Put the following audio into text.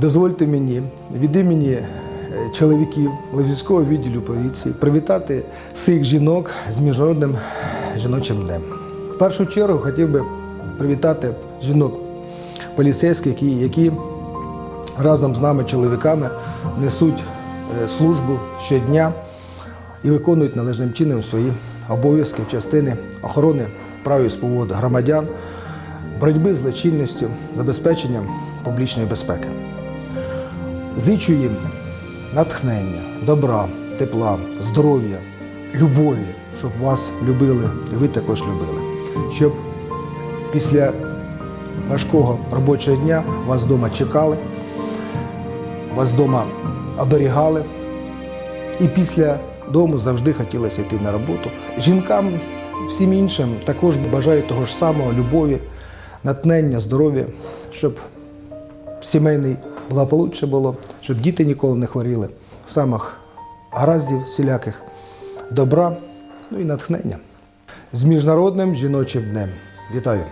Дозвольте мені від імені е, чоловіків Левського відділу поліції привітати всіх жінок з Міжнародним жіночим днем. В першу чергу хотів би привітати жінок поліцейських, які, які разом з нами, чоловіками, несуть е, службу щодня і виконують належним чином свої обов'язки в частини охорони прав і свобод громадян, боротьби з злочинністю, забезпеченням публічної безпеки. Зичу їм натхнення, добра, тепла, здоров'я, любові, щоб вас любили і ви також любили. Щоб після важкого робочого дня вас вдома чекали, вас вдома оберігали. І після дому завжди хотілося йти на роботу. Жінкам, всім іншим також бажаю того ж самого любові, натхнення, здоров'я, щоб сімейний благополуччя було, щоб діти ніколи не хворіли, самих гараздів всіляких, добра, ну і натхнення. З Міжнародним жіночим днем. Вітаю!